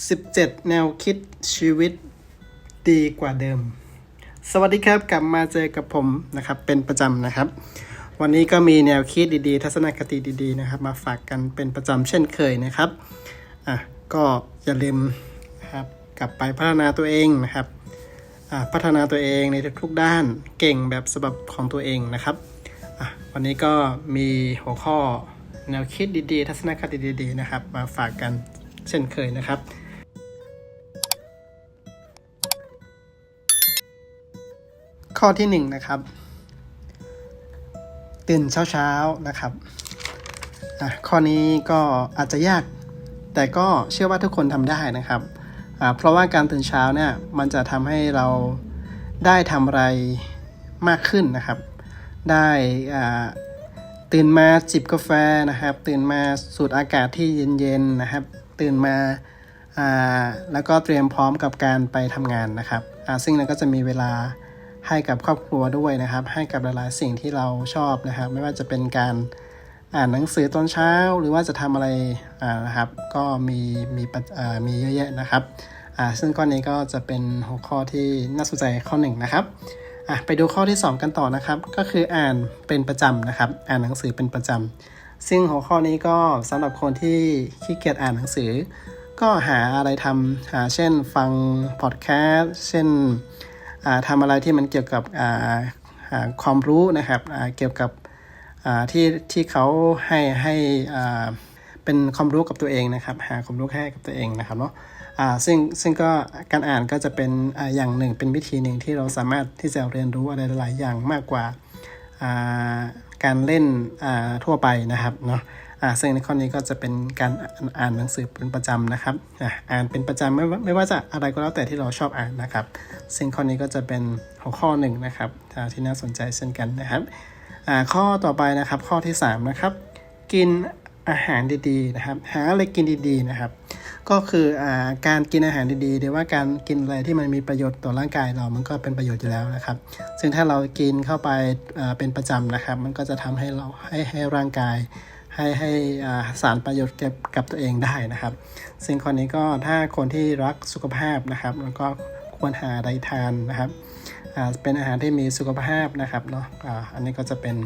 17 แนวคิดชีวิตดีกว่าเดิม สวัสดีครับกลับมาเจอกับผมนะครับเป็นประจำนะครับ วันนี้ก็มีแนวคิดดีๆ ทัศนคติดีๆนะครับ มาฝากกันเป็นประจำเช่นเคยนะครับอะก็อย่าลืมนะครับกลับไปพัฒนาตัวเองนะครับอะพัฒนาตัวเองในทุกๆด้านเก่งแบบฉบับของตัวเองนะครับอะวันนี้ก็มีหัวข้อแนวคิดดีๆ ทัศนคติดีๆนะครับ มาฝากกัน เช่นเคยนะครับข้อที่หนึ่งนะครับ ตื่นเช้าๆนะครับข้อนี้ก็อาจจะยาก แต่ก็เชื่อว่าทุกคนทำได้นะครับเพราะว่าการตื่นเช้าเนี่ยมันจะทำให้เราได้ทำอะไรมากขึ้นนะครับ ได้ตื่นมาจิบกาแฟนะครับ ตื่นมาสูดอากาศที่เย็นๆนะครับ ตื่นมาอ่าแล้วก็เตรียมพร้อมกับการไปทำงานนะครับอ่าซึ่งเราก็จะมีเวลาให้กับครอบครัวด้วยนะครับ ให้กับหลายๆสิ่งที่เราชอบนะครับ ไม่ว่าจะเป็นการอ่านหนังสือตอนเช้า หรือว่าจะทำอะไรอ่านะครับ ก็มีมีอ่ามีเยอะแยะนะครับอ่าซึ่งข้อนี้ก็จะเป็นหัวข้อที่น่าสนใจข้อหนึ่งนะครับอะไปดูข้อที่ 2 กันต่อนะครับ ก็คืออ่านเป็นประจำนะครับ อ่านหนังสือเป็นประจำ ซึ่งหัวข้อนี้ก็สำหรับคนที่ขี้เกียจอ่านหนังสือ ก็หาอะไรทำหาเช่นฟังพอดแคสต์เช่นทำอะไรที่มันเกี่ยวกับความรู้นะครับเกี่ยวกับที่ที่เขาให้ให้เป็นความรู้กับตัวเองนะครับ หาความรู้ให้กับตัวเองนะครับเนาะอ่าซึ่งซึ่งก็การอ่านก็จะเป็นอ่าอย่างหนึ่งเป็นวิธีหนึ่งที่เราสามารถที่จะเรียนรู้อะไรหลายอย่างมากกว่าอ่า การเล่นอ่าทั่วไปนะครับเนาะอ่าซึ่งในข้อนี้ก็จะเป็นการอ่านหนังสือเป็นประจำนะครับอ่าอ่านเป็นประจำไม่ว่าไม่ว่าจะอะไรก็แล้วแต่ที่เราชอบอ่านนะครับ ซึ่งข้อนี้ก็จะเป็นหัวข้อหนึ่งนะครับที่น่าสนใจเช่นกันนะครับอ่าข้อต่อไปนะครับข้อที่สามนะครับกินอาหารดีๆนะครับ หาอะไรกินดีๆนะครับ ก็คืออการกินอาหารดีๆหรือว่าการกินอะไรที่มันมีประโยชน์ต่อร่างกายเรามันก็เป็นประโยชน์อยู่แล้วนะครับ ซึ่งถ้าเรากินเข้าไปเป็นประจำนะครับ มันก็จะทำให้เราให้ให้ร่างกายให้ให้สารประโยชน์เก็บกับตัวเองได้นะครับ ซึ่งข้อนี้ก็ถ้าคนที่รักสุขภาพนะครับแล้วก็ควรหาอะไรทานนะครับเป็นอาหารที่มีสุขภาพนะครับเนาะอันนี้ก็จะเป็น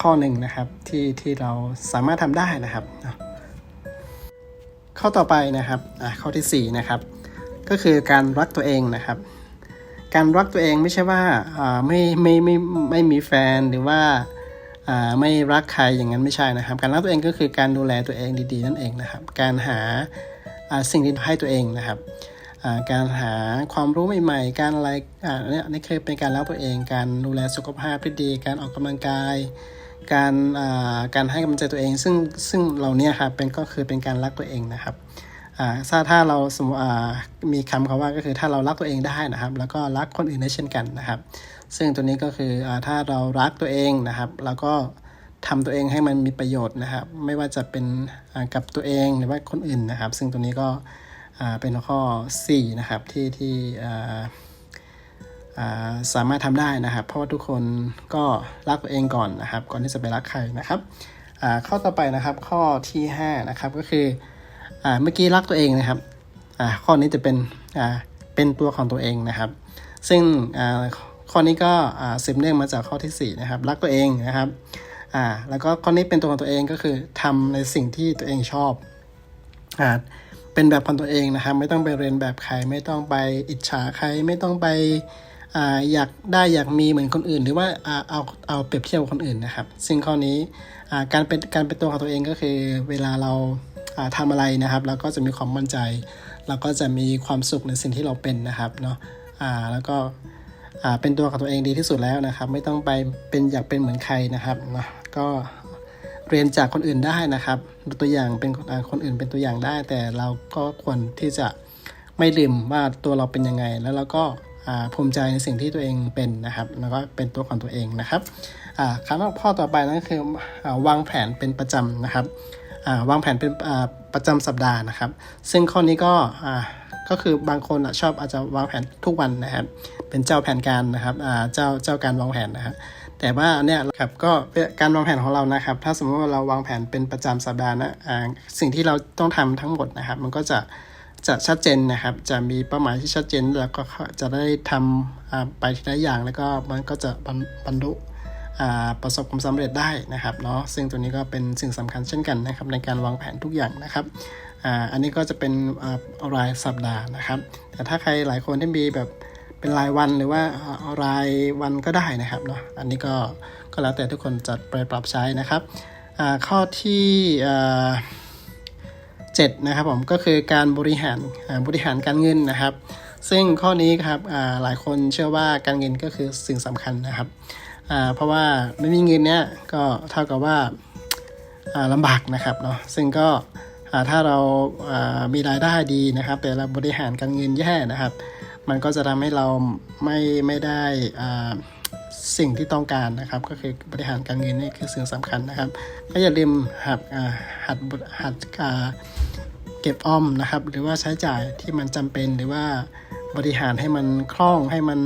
ข้อหนึ่งนะครับที่ที่เราสามารถทำได้นะครับเนาะ ข้อต่อไปนะครับอ่าข้อที่สี่นะครับก็คือการรักตัวเองนะครับ การรักตัวเองไม่ใช่ว่าอ่าไม่ไม่ไม่ไม่มีแฟนหรือว่าอ่าไม่รักใครอย่างนั้นไม่ใช่นะครับ การรักตัวเองก็คือการดูแลตัวเองดีๆนั่นเองนะครับ การหาอ่าสิ่งที่ให้ตัวเองนะครับอ่าการหาความรู้ใหม่ๆ การอะไรอ่าเนี่ยนี่คือเป็นการรักตัวเอง การดูแลสุขภาพที่ดี การออกกำลังกาย การการให้กำลังใจตัวเอง ซึ่งซึ่งเหล่านี้ครับเป็นก็คือเป็นการรักตัวเองนะครับถ้าถ้าเราสมมติอ่ามีคำคำว่าก็คือถ้าเรารักตัวเองได้นะครับ แล้วก็รักคนอื่นได้เช่นกันนะครับ ซึ่งตัวนี้ก็คืออถ้าเรารักตัวเองนะครับ แล้วก็ทำตัวเองให้มันมีประโยชน์นะครับ ไม่ว่าจะเป็นกับตัวเองหรือว่าคนอื่นนะครับ ซึ่งตัวนี้ก็เป็นข้อ 4 นะครับที่ที่ สามารถทำได้นะครับ เพราะว่าทุกคนก็รักตัวเองก่อนนะครับ ก่อนที่จะไปรักใครนะครับข้อต่อไปนะครับข้อที่5นะครับก็คืออเมื่อกี้รักตัวเองนะครับข้อนี้จะเป็นเป็นตัวของตัวเองนะครับ ซึ่งข้อนี้ก็สืบเนื่องมาจากข้อทีสี่4นะครับรักตัวเองนะครับแล้วก็ข้อนี้เป็นตัวของตัวเองก็คือทำในสิ่งที่ตัวเองชอบอเป็นแบบของตัวเองนะครับ ไม่ต้องไปเรียนแบบใครไม่ต้องไปอิจฉาใครไม่ต้องไป ออยากได้อยากมีเหมือนคนอื่น หรือว่าอ่าเอาเอาเปรียบเทียบคนอื่นนะครับ ซึ่งข้อนี้การเป็นการเป็นตัวของตัวเองก็คือเวลาเราาทำอะไรนะครับเราก็จะมีความมั่นใจ เราก็จะมีความสุขในสิ่งที่เราเป็นนะครับเนาะแล้วก็เป็นตัวของตัวเองดีที่สุดแล้วนะครับ ไม่ต้องไปเป็นอยากเป็นเหมือนใครนะครับเนาะก็เรียนจากคนอื่นได้นะครับตัวอย่างเป็นคนอื่นเป็นตัวอย่างได้ แต่เราก็ควรที่จะไม่ลืมว่าตัวเราเป็นยังไง แล้วเราก็ ภูมิใจในสิ่งที่ตัวเองเป็นนะครับ แล้วก็เป็นตัวของตัวเองนะครับอ่าข้อต่อไปนั่นคืออวางแผนเป็นประจำนะครับวางแผนเป็นประจำสัปดาห์นะครับ ซึ่งข้อนี้ก็ก็คือบางคนชอบอาจจะวางแผนทุกวันนะครับ เป็นเจ้าแผนการนะครับเจ้าเจ้าการวางแผนนะฮะแต่ว่าเนี่ยครับก็การวางแผนของเรานะครับ ถ้าสมมติว่าเราวางแผนเป็นประจำสัปดาห์นะสิ่งที่เราต้องทำทั้งหมดนะครับ มันก็จะ จะชัดเจนนะครับ จะมีเป้าหมายที่ชัดเจนแล้วก็จะได้ทำไปทีละอย่างแล้วก็มันก็จะบรรลุประสบความสำเร็จได้นะครับเนาะซึ่งตัวนี้ก็เป็นสิ่งสำคัญเช่นกันนะครับในการวางแผนทุกอย่างนะครับอ,อันนี้ก็จะเป็นรายสัปดาห์นะครับ แต่ถ้าใครหลายคนที่มีแบบเป็นรายวันหรือว่ารายวันก็ได้นะครับเนาะอันนี้ก็ก็แล้วแต่ทุกคนจะไปปรับใช้นะครับข้อที่ 7นะครับผมก็คือการบริหารบริหารการเงินนะครับ ซึ่งข้อนี้ครับหลายคนเชื่อว่าการเงินก็คือสิ่งสำคัญนะครับเพราะว่าไม่มีเงินเนี้ยก็เท่ากับว่าอ่าลำบากนะครับเนาะซึ่งก็ถ้าเราอ่ามีรายได้ดีนะครับ แต่เราบริหารการเงินแย่นะครับ มันก็จะทำให้เราไม่ไม่ได้อ่า สิ่งที่ต้องการนะครับ ก็คือบริหารการเงินนี่คือสิ่งสำคัญนะครับก็อย่าลืมหัดหัดหัดอ่าเก็บออมนะครับ หรือว่าใช้จ่ายที่มันจำเป็นหรือว่าบริหารให้มันคล่องให้มัน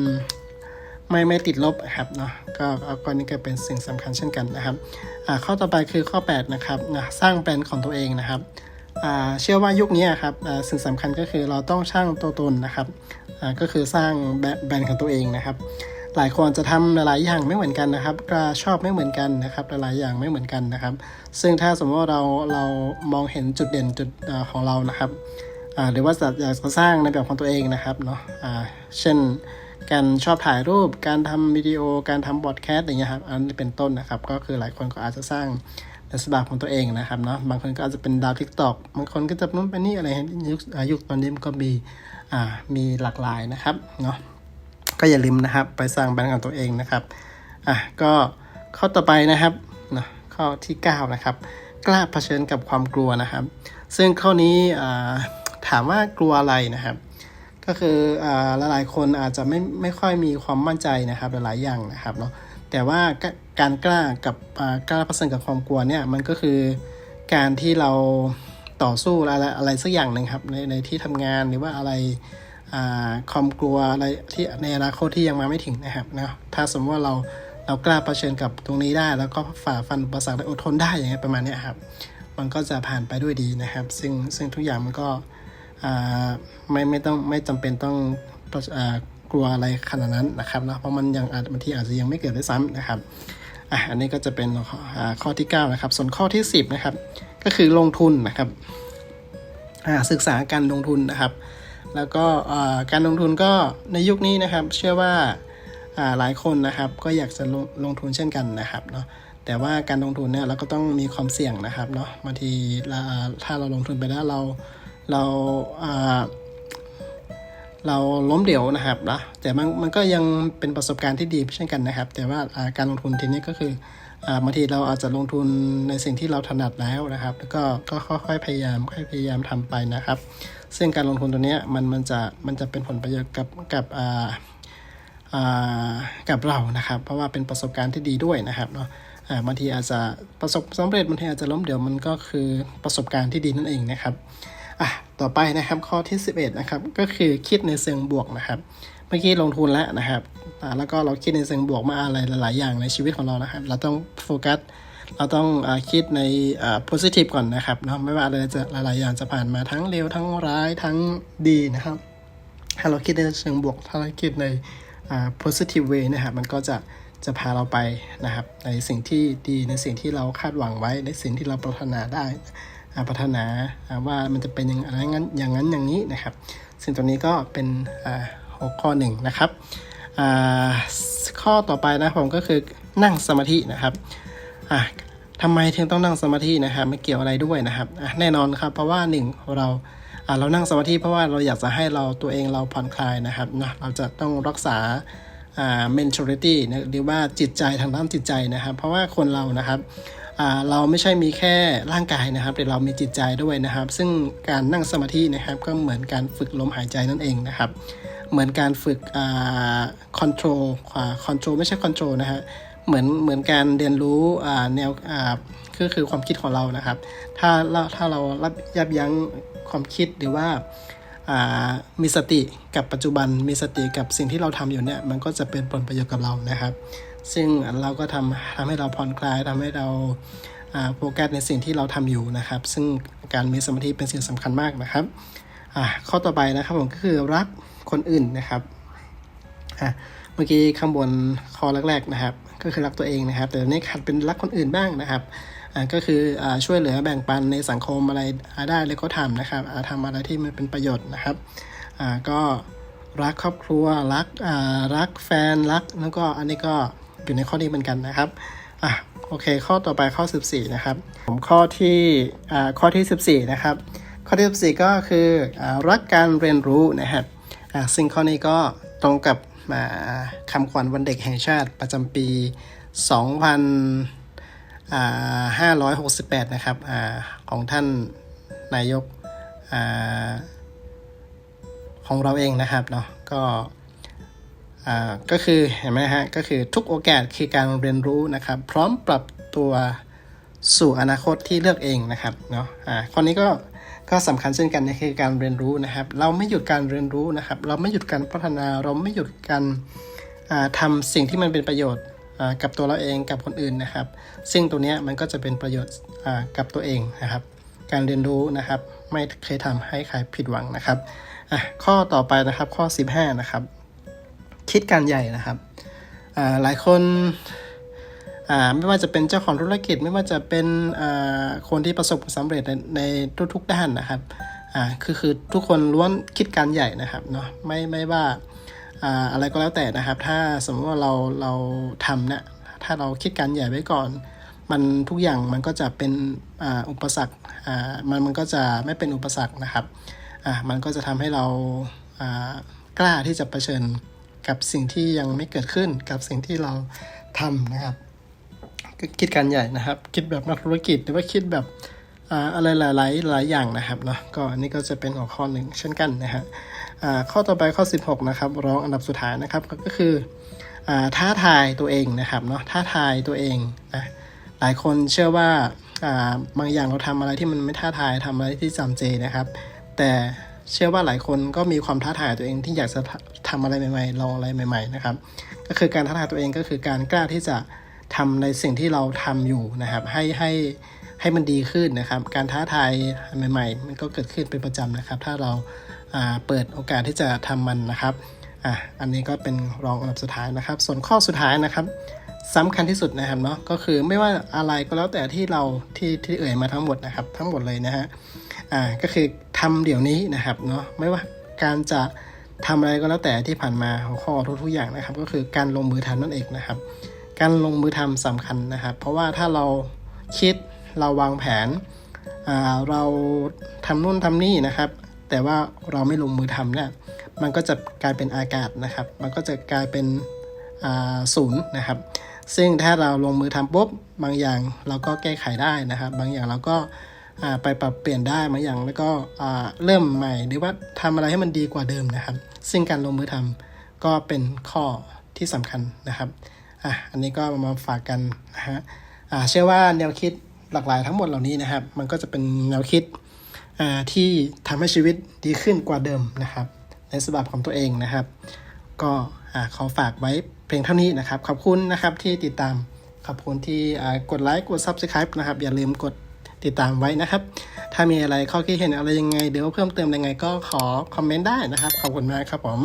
ไม่ไม่ติดลบครับเนาะก็ก็ก็นี่ก็เป็นสิ่งสำคัญเช่นกันนะครับข้อต่อไปคือข้อ 8 นะครับนะสร้างแบรนด์ของตัวเองนะครับเชื่อว่ายุคนี้ครับสิ่งสำคัญก็คือเราต้องสร้างตัวตนนะครับก็คือสร้างแบรนด์ของตัวเองนะครับ หลายคนจะทำหลายๆอย่างไม่เหมือนกันนะครับก็ชอบไม่เหมือนกันนะครับหลายๆอย่างไม่เหมือนกันนะครับ ซึ่งถ้าสมมติว่าเราเรามองเห็นจุดเด่นจุดอของเรานะครับหรือว่าอยากจะสร้างในแบบของตัวเองนะครับเนาะอ่าเช่นการชอบถ่ายรูป การทำวิดีโอ การทำบอดแคสต์อย่างเงี้ยครับ อันนี้เป็นต้นนะครับ ก็คือหลายคนก็อาจจะสร้างในสไตล์ของตัวเองนะครับเนาะ บางคนก็อาจจะเป็นดาวทิกตอกบางคนก็จะนู้นเป็นนี่อะไรยุคอายุคตอนนี้มันก็มี อ่า มีหลากหลายนะครับ เนาะ ก็อย่าลืมนะครับ ไปสร้างแบรนด์ของตัวเองนะครับอะก็ข้อต่อไปนะครับนะข้อที่ 9 นะครับ กล้าเผชิญกับความกลัวนะครับ ซึ่งข้อนี้ถามว่ากลัวอะไรนะครับ ก็คืออ่าหลายๆคนอาจจะไม่ไม่ค่อยมีความมั่นใจนะครับ หลายๆอย่างนะครับเนาะแต่ว่าการกล้ากับกล้าเผชิญกับความกลัวเนี่ยมันก็คือการที่เราต่อสู้อะไรอะไรสักอย่างหนึ่งครับในในที่ทำงานหรือว่าอะไร ความกลัวอะไรที่ในอนาคตที่ยังมาไม่ถึงนะครับนะถ้าสมมติว่าเราเรากล้าเผชิญกับตรงนี้ได้ แล้วก็ฝ่าฟันอุปสรรคได้อดทนได้อย่างเงี้ยประมาณนี้ครับ มันก็จะผ่านไปด้วยดีนะครับ ซึ่งซึ่งทุกอย่างมันก็ไม่ไม่ต้องไม่จำเป็นต้องกลัวอะไรขนาดนั้นนะครับเนะเพราะมันยังอาจบางทีอาจจะยังไม่เกิดด้วยซ้ำนะครับอะอันนี้ก็จะเป็นข้อที่ 9 นะครับ ส่วนข้อที่ 10 นะครับ ก็คือลงทุนนะครับศึกษาการลงทุนนะครับ แล้วก็การลงทุนก็ในยุคนี้นะครับ เชื่อว่าหลายคนนะครับก็อยากจะลงลงทุนเช่นกันนะครับเนาะแต่ว่าการลงทุนเนี่ยเราก็ต้องมีความเสี่ยงนะครับเนาะบางทีถ้าเราลงทุนไปแล้วเราเราเราล้มเหลวนะครับนะแต่มันมันก็ยังเป็นประสบการณ์ที่ดีเช่นกันนะครับ แต่ว่าการลงทุนทีนี้ก็คือ บางทีเราอาจจะลงทุนในสิ่งที่เราถนัดแล้วนะครับ แล้วก็ก็ค่อยๆพยายามค่อยพยายามทำไปนะครับ ซึ่งการลงทุนตัวเนี้ยมันมันจะมันจะเป็นผลประโยชน์กับกับอ่ากับเรานะครับ เพราะว่าเป็นประสบการณ์ที่ดีด้วยนะครับเนาะบางทีอาจจะประสบสำเร็จบางทีอาจจะล้มเหลวมันก็คือประสบการณ์ที่ดีนั่นเองนะครับอะต่อไปนะครับข้อที่ 11นะครับก็คือคิดในเชิงบวกนะครับ เมื่อกี้ลงทุนแล้วนะครับ อ่าแล้วก็เราคิดในเชิงบวกมาอะไรหลาย ๆ อย่างในชีวิตของเรานะครับ เราต้องโฟกัสเราต้องอคิดใน positive ก่อนนะครับเนาะไม่ว่าอะไรจะหลาย ๆ อย่างจะผ่านมาทั้งเร็วทั้งร้ายทั้งดีนะครับ ถ้าเราคิดในเชิงบวกถ้าเราคิดใน positive way นะครับ มันก็จะจะพาเราไปนะครับ ในสิ่งที่ดีในสิ่งที่เราคาดหวังไว้ ในสิ่งที่เราปรารถนาได้ปรารถนาว่ามันจะเป็นอย่างไรงั้นอย่างนั้นอย่างนี้นะครับซึ่งตัวนี้ก็เป็นหัวข้อหนึ่งนะครับ ข้อต่อไปนะผมก็คือนั่งสมาธินะครับอะทำไมถึงต้องนั่งสมาธินะครับไม่เกี่ยวอะไรด้วยนะครับแน่นอนครับเพราะว่าหนึ่งเราเรานั่งสมาธิเพราะว่าเราอยากจะให้เราตัวเองเราผ่อนคลายนะครับนะเราจะต้องรักษา mentality นะหรือว่าจิตใจทางด้านจิตใจนะครับ เพราะว่าคนเรานะครับเราไม่ใช่มีแค่ร่างกายนะครับ แต่เรามีจิตใจด้วยนะครับ ซึ่งการนั่งสมาธินะครับก็เหมือนการฝึกลมหายใจนั่นเองนะครับ เหมือนการฝึกอ่า control อ่า control ไม่ใช่ control นะฮะเหมือนเหมือนการเรียนรู้อ่าแนวอ่าก็คือความคิดของเรานะครับ ถ้าเราถ้าเรารับยับยั้งความคิดหรือว่ามีสติกับปัจจุบันมีสติกับสิ่งที่เราทำอยู่เนี่ยมันก็จะเป็นผลประโยชน์กับเรานะครับ ซึ่งเราก็ทำทำให้เราผ่อนคลายทำให้เราโฟกัสในสิ่งที่เราทำอยู่นะครับ ซึ่งการมีสมาธิเป็นสิ่งสำคัญมากนะครับข้อต่อไปนะครับผมก็คือรัก คนอื่นนะครับอะเมื่อกี้ข้างบนข้อแรกๆนะครับ ก็คือรักตัวเองนะครับ แต่อันนี้ขัดเป็นรักคนอื่นบ้างนะครับอะก็คืออ่าช่วยเหลือแบ่งปันในสังคมอะไรได้เลยก็ทำนะครับอ่าทำอะไรที่มันเป็นประโยชน์นะครับอ่าก็รักครอบครัวรักอ่ารักแฟนรักแล้วก็อันนี้ก็อยู่ในข้อนี้เหมือนกันนะครับอะโอเค ข้อต่อไปข้อ 14 นะครับ ผมข้อที่อ่าข้อที่ 14 นะครับ ข้อที่ 14 ก็คืออรักการเรียนรู้นะครับ ซึ่งข้อนี้ก็ตรงกับอ่าคำขวัญวันเด็กแห่งชาติประจำปี 2568 นะครับอของท่านนายกอของเราเองนะครับเนาะก็ก็คือเห็นไหมฮะก็คือทุกโอกาสคือการเรียนรู้นะครับ พร้อมปรับตัวสู่อนาคตที่เลือกเองนะครับเนาะอ่าข้อนี้ก็ ก็สำคัญเช่นกันนะคือการเรียนรู้นะครับ เราไม่หยุดการเรียนรู้นะครับ เราไม่หยุดการพัฒนา เราไม่หยุดการอ่าทำสิ่งที่มันเป็นประโยชน์กับตัวเราเองกับคนอื่นนะครับ ซึ่งตัวนี้มันก็จะเป็นประโยชน์กับตัวเองนะครับ การเรียนรู้นะครับไม่เคยทำให้ใครผิดหวังนะครับข้อต่อไปนะครับข้อ 15 นะครับ คิดการใหญ่นะครับหลายคน ไม่ว่าจะเป็นเจ้าของธุรกิจไม่ว่าจะเป็นคนที่ประสบความสำเร็จในในทุกๆด้านนะครับอ่าคือคือทุกคนล้วนคิดการใหญ่นะครับเนาะไม่ไม่ว่าอ่าอะไรก็แล้วแต่นะครับ ถ้าสมมติว่าเราเราทำเนี่ยถ้าเราคิดการใหญ่ไว้ก่อน มันทุกอย่างมันก็จะเป็นอ่าอุปสรรคอ่ามันมันก็จะไม่เป็นอุปสรรคนะครับอ่ามันก็จะทำให้เราอ่ากล้าที่จะเผชิญกับสิ่งที่ยังไม่เกิดขึ้นกับสิ่งที่เราทำนะครับ คิดการใหญ่นะครับ คิดแบบนักธุรกิจหรือว่าคิดแบบอะไรหลาย ๆ หลายอย่างนะครับเนาะก็อันนี้ก็จะเป็นหัวข้อหนึ่งเช่นกันนะฮะอ่าข้อต่อไปข้อ 16 นะครับรองอันดับสุดท้ายนะครับก็คืออ่าท้าทายตัวเองนะครับเนาะท้าทายตัวเองนะหลายคนเชื่อว่าอ่าบางอย่างเราทำอะไรที่มันไม่ท้าทายทำอะไรที่จำเจนะครับ แต่เชื่อว่าหลายคนก็มีความท้าทายตัวเองที่อยากจะทำอะไรใหม่ ๆ ลองอะไรใหม่ ๆ นะครับ ก็คือการท้าทายตัวเองก็คือการกล้าที่จะ ทำในสิ่งที่เราทำอยู่นะครับ ให้ให้ให้มันดีขึ้นนะครับ การท้าทายใหม่ ๆ มันก็เกิดขึ้นเป็นประจำนะครับ ถ้าเราเปิดโอกาสที่จะทำมันนะครับอะอันนี้ก็เป็นรองอันดับสุดท้ายนะครับ ส่วนข้อสุดท้ายนะครับสำคัญที่สุดนะครับเนาะก็คือไม่ว่าอะไรก็แล้วแต่ที่เราที่ที่เอ่ยมาทั้งหมดนะครับ ทั้งหมดเลยนะฮะอ่าก็คือทำเดี๋ยวนี้นะครับเนาะไม่ว่าการจะทำอะไรก็แล้วแต่ที่ผ่านมาหัวข้อทุกๆอย่างนะครับ ก็คือการลงมือทำนั่นเองนะครับ การลงมือทำสำคัญนะครับ เพราะว่าถ้าเราคิดเราวางแผนเราทำนู่นทำนี่นะครับ แต่ว่าเราไม่ลงมือทำเนี่ยมันก็จะกลายเป็นอากาศนะครับ มันก็จะกลายเป็นศูนย์นะครับ ซึ่งถ้าเราลงมือทำปุ๊บบางอย่างเราก็แก้ไขได้นะครับ บางอย่างเราก็ไปปรับเปลี่ยนได้บางอย่างแล้วก็เริ่มใหม่หรือว่าทำอะไรให้มันดีกว่าเดิมนะครับ ซึ่งการลงมือทำก็เป็นข้อที่สำคัญนะครับ อะอันนี้ก็มาฝากกันนะฮะอ่าเชื่อว่าแนวคิดหลากหลายทั้งหมดเหล่านี้นะครับ มันก็จะเป็นแนวคิดอ่าที่ทำให้ชีวิตดีขึ้นกว่าเดิมนะครับ ในสบับของตัวเองนะครับ ก็อ่าขอฝากไว้เพียงเท่านี้นะครับ ขอบคุณนะครับที่ติดตามขอบคุณที่อ่ากดไลค์กด Subscribe นะครับ อย่าลืมกดติดตามไว้นะครับ ถ้ามีอะไรข้อคิดเห็นอะไรยังไง เดี๋ยวเพิ่มเติมยังไงก็ขอคอมเมนต์ได้นะครับ ขอบคุณมากครับผม